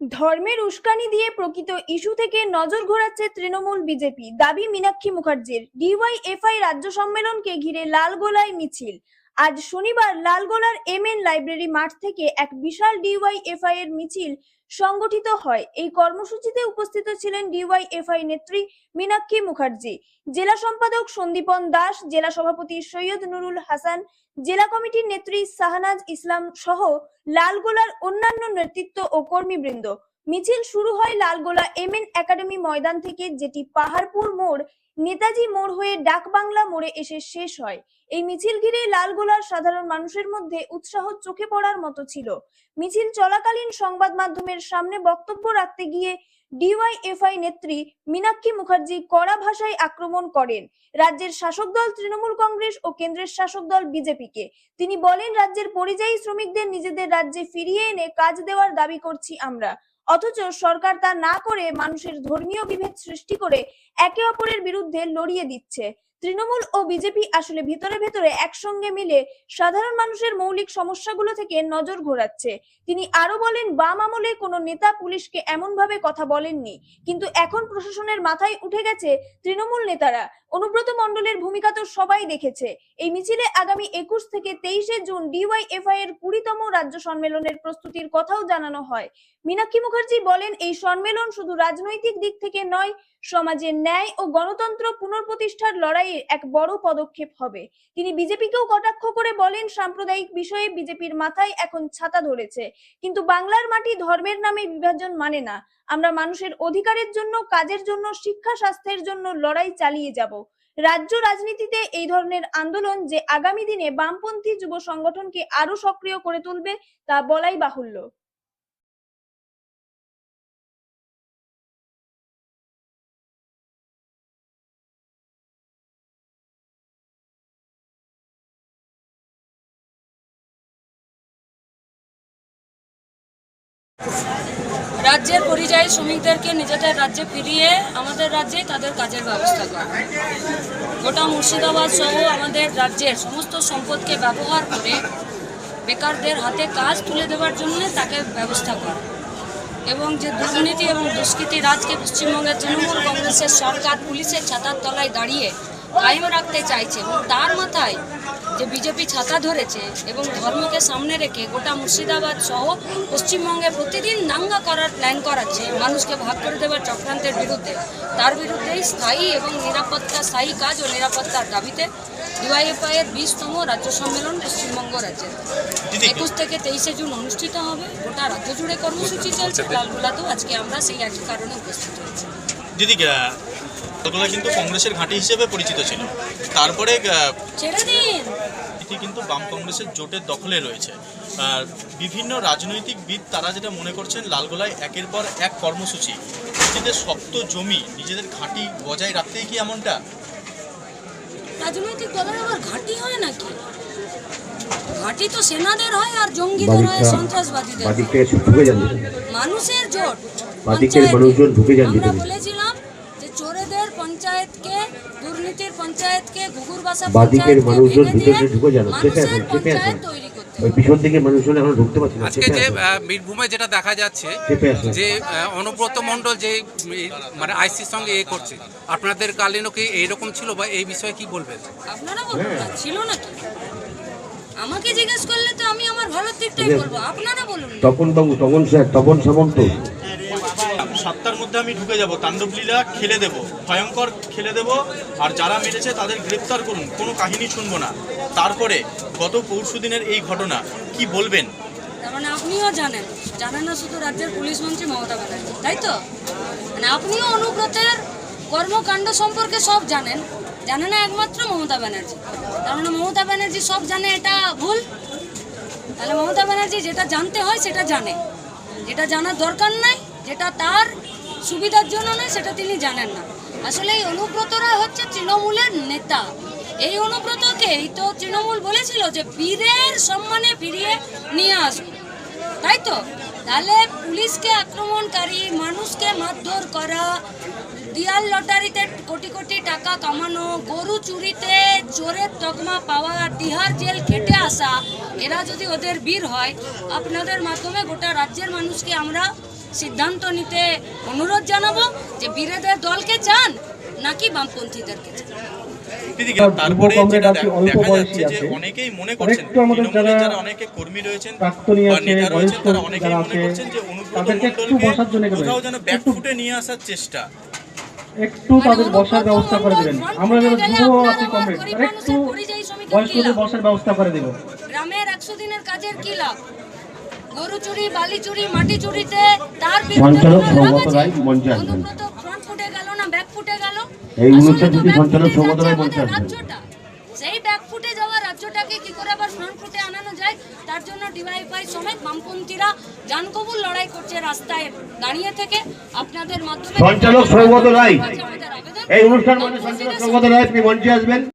ধর্মের উস্কানি দিয়ে প্রকৃত ইস্যু থেকে নজর ঘোরাচ্ছে তৃণমূল বিজেপি। দাবি মীনাক্ষী মুখার্জির। ডিওয়াইএফআই রাজ্য সম্মেলনকে ঘিরে লালগোলায় মিছিল। আজ শনিবার লালগোলার এম এন লাইব্রেরি মাঠ থেকে এক বিশাল ডিওয়াই ডিওয়াইএফআই এর মিছিল সংগঠিত হয়। এই কর্মসূচিতে উপস্থিত ছিলেন ডিওয়াই ডিওয়াইএফআই নেত্রী মীনাক্ষী মুখার্জি, জেলা সম্পাদক সন্দীপন দাস, জেলা সভাপতি সৈয়দ নুরুল হাসান, জেলা কমিটির নেত্রী শাহনাজ ইসলাম সহ লালগোলার অন্যান্য নেতৃত্ব ও কর্মীবৃন্দ। মিছিল শুরু হয় লালগোলা এম এন একাডেমি ময়দান থেকে, যেটি পাহাড়পুর মোড়, নেতাজি মোড় হয়ে ডাকবাংলা মোড়ে এসে শেষ হয়। এই মিছিল ঘিরে লালগোলার সাধারণ মানুষের মধ্যে উৎসাহ চোখে পড়ার মতো ছিল। মিছিল চলাকালীন সংবাদ মাধ্যমের সামনে বক্তব্য রাখতে গিয়ে ডিওয়াইএফআই নেত্রী মীনাক্ষী মুখার্জি কড়া ভাষায় আক্রমণ করেন। রাজ্যের শাসক দল তৃণমূল কংগ্রেস ও কেন্দ্রের শাসক দল বিজেপিকে। তিনি বলেন, রাজ্যের পরিযায়ী শ্রমিকদের নিজেদের রাজ্যে ফিরিয়ে এনে কাজ দেওয়ার দাবি করছি আমরা। অথচ সরকার তা না করে মানুষের ধর্মীয় বিভেদ সৃষ্টি করে একে অপরের বিরুদ্ধে লড়িয়ে দিচ্ছে। তৃণমূল ও বিজেপি আসলে ভিতরে ভেতরে একসঙ্গে মিলে সাধারণ মানুষের মৌলিক সমস্যাগুলো থেকে নজর ঘোরাচ্ছে। তিনি আরও বলেন, বাম আমলে কোনো নেতা পুলিশকে এমন ভাবে কথা বলেননি, কিন্তু এখন প্রশাসনের মাথায় উঠে গেছে তৃণমূল নেতারা। অনুব্রত মণ্ডলের ভূমিকা তো সবাই দেখেছে। এই মিছিলে আগামী একুশ থেকে তেইশে জুন ডিওয়াইএফআই এর কুড়িতম রাজ্য সম্মেলনের প্রস্তুতির কথাও জানানো হয়। মীনাক্ষী মুখার্জি বলেন, এই সম্মেলন শুধু রাজনৈতিক দিক থেকে নয়, সমাজের ন্যায় ও গণতন্ত্র পুনঃপ্রতিষ্ঠার লড়াইয়ের এক বড় পদক্ষেপ হবে। তিনি বিজেপিকেও কটাক্ষ করে বলেন, সাম্প্রদায়িক বিষয়ে বিজেপির মাথায় এখন ছাতা ধরেছে। কিন্তু বাংলার মাটি ধর্মের নামে বিভাজন মানে না। আমরা মানুষের অধিকারের জন্য, কাজের জন্য, শিক্ষা স্বাস্থ্যের জন্য লড়াই চালিয়ে যাব। রাজ্য রাজনীতিতে এই ধরনের আন্দোলন যে আগামী দিনে বামপন্থী যুব সংগঠনকে আরও সক্রিয় করে তুলবে, তা বলাই বাহুল্য। রাজ্যের পরিযায়ী শ্রমিকদেরকে নিজেদের রাজ্যে ফিরিয়ে আমাদের রাজ্যেই তাদের কাজের ব্যবস্থা করা। গোটা মুর্শিদাবাদ সহ আমাদের রাজ্যের সমস্ত সম্পদকে ব্যবহার করে বেকারদের হাতে কাজ তুলে দেওয়ার জন্য তাকে ব্যবস্থা করা। এবং যে দুর্নীতি এবং দুষ্কৃতি রাজকে পশ্চিমবঙ্গের তৃণমূল কংগ্রেসের সরকার পুলিশের ছাতার তলায় দাঁড়িয়ে কায়েম রাখতে চাইছে এবং তার মাথায় যে বিজেপি ছাতা ধরেছে এবং ধর্মকে সামনে রেখে গোটা মুর্শিদাবাদ সহ পশ্চিমবঙ্গে প্রতিদিন দাঙ্গা করার প্ল্যান করাচ্ছে মানুষকে ভাগ করে দেওয়ার চক্রান্তের বিরুদ্ধে। তার বিরুদ্ধেই স্থায়ী এবং নিরাপত্তা স্থায়ী কাজ ও নিরাপত্তার দাবিতে ডিওয়াইএফআই এর বিশতম রাজ্য সম্মেলন পশ্চিমবঙ্গ রাজ্যে একুশ থেকে তেইশে জুন অনুষ্ঠিত হবে। গোটা রাজ্য জুড়ে কর্মসূচি চলছে। লালগোলাতেও আজকে আমরা সেই একই কারণে উপস্থিত হয়েছি। দিদি কিন্তু কংগ্রেসের ঘাঁটি হিসেবে পরিচিত ছিল। তারপরে এটি কিন্তু বাম কংগ্রেসের জোটের দখলে রয়েছে। আর বিভিন্ন রাজনৈতিকবিদ তারা যেটা মনে করছেন লালগোলায় একের পর এক কর্মসূচি। নিজেদের শক্ত জমি নিজেদের ঘাঁটি বজায় রাখতেই কি এমনটা? রাজনৈতিক দলের আবার ঘাঁটি হয় নাকি? ঘাঁটি তো সেনাদের হয় আর জঙ্গিদের হয় সন্ত্রাসবাদীদের। মানুষের জোট মানুষজন ঢুকে যান আমরা বলেছিলাম যে চোরেদের পঞ্চায়েতকে দুর্নীতির পঞ্চায়েতকে ঘুঘুর বাসা বাদিকের মানুষজন ভিতরে ঢুকে যান চেপে চেপে পঞ্চায়েত আসুন। তৈরি করতে ওই পিছন দিকে মানুষজন এখন ঢুকতে পারছে না আজকে যে বীরভূমে যেটা দেখা যাচ্ছে যে অনুব্রত মণ্ডল যে মানে আইসির সঙ্গে এ করছে আপনাদের কালীনও কি এইরকম ছিল বা এই বিষয়ে কি বলবেন? আপনারা বলুন হ্যাঁ। ছিল নাকি? আমাকে জিজ্ঞেস করলে তো আমি আমার ভালোর দিকটাই। বলব আপনারা বলুন তপন বাবু তপন স্যার তপন সামন্ত। সাতটার মধ্যে আমি ঢুকে যাব তাণ্ডবলীলা খেলে দেব, ভয়ঙ্কর খেলে দেব, আর যারা মেরেছে তাদের গ্রেপ্তার করুন, কোনো কাহিনী শুনব না। তারপরে গত পরশু দিনের এই ঘটনা, কি বলবেন? মানে আপনিও জানেন জানেন না শুধু রাজ্যের পুলিশ মন্ত্রী মমতা ব্যানার্জি, তাই তো? মানে আপনিও অনুব্রতের কর্মকাণ্ড সম্পর্কে সব জানেন, জানে না একমাত্র মমতা ব্যানার্জি। তার মানে মমতা ব্যানার্জি সব জানে এটা ভুল? তাহলে মমতা ব্যানার্জি যেটা জানতে হয় সেটা জানে। যেটা জানার দরকার নাই, যেটা তার সুবিধার জন্য নয়, সেটা তিনি জানেন না। আসলে এই অনুব্রতরা হচ্ছে তৃণমূলের নেতা। এই অনুব্রতকেই তো তৃণমূল বলেছিল যে বীরের সম্মানে ফিরিয়ে নিয়ে আসবে তাই তো? তাহলে পুলিশকে আক্রমণকারী, মানুষকে মারধর করা, দিয়াল লটারিতে কোটি কোটি টাকা কামানো, গরু চুরিতে চোরের তকমা পাওয়া, তিহার জেল খেটে আসা, এরা যদি ওদের বীর হয়, আপনাদের মাধ্যমে গোটা রাজ্যের মানুষকে আমরা সিদ্ধান্ত নিতে অনুরোধ জানাব যে বিরোধের দলকে চান নাকি বামপন্থীদেরকে চান। তারপরে যেটা দেখা যাচ্ছে যে অনেকেই মনে করছেন আরেকটু যারা যারা অনেকে কর্মী রয়েছেন বা নেতা রয়েছেন তারা অনেকেই মনে করছেন যে অনুব্রত মণ্ডলকে বসার জন্য করবেন। কোথাও যেন ব্যাকফুটে নিয়ে আসার চেষ্টা। একটু তাদের বসার ব্যবস্থা করে দেবেন। আমরা যারা যুব আছি কমরেড। তারা একটু বয়স্কদের বসার ব্যবস্থা করে দেব। গ্রামের একশো দিনের কাজের কি লাভ? গরু চুরি বালি চুরি মাটি চুরিতে সঞ্চালক সৌগত রায় মঞ্চে আসবেন। এই অনুষ্ঠান সঞ্চালক সৌগত রায় মঞ্চে আসবেন। সেই ব্যাক ফুটে যাওয়া রাজ্যটাকে কি করে আবার ফ্রন্ট ফুটে আনানো যায় তার জন্য ডিওয়াইফাই সমেত বামপন্থীরা জানকবুল লড়াই করছে রাস্তায় দাঁড়িয়ে থেকে আপনাদের মাধ্যমে সঞ্চালক সৌগত রায়। এই অনুষ্ঠান মঞ্চে সঞ্চালক সৌগত রায় আপনি মঞ্চে আসবেন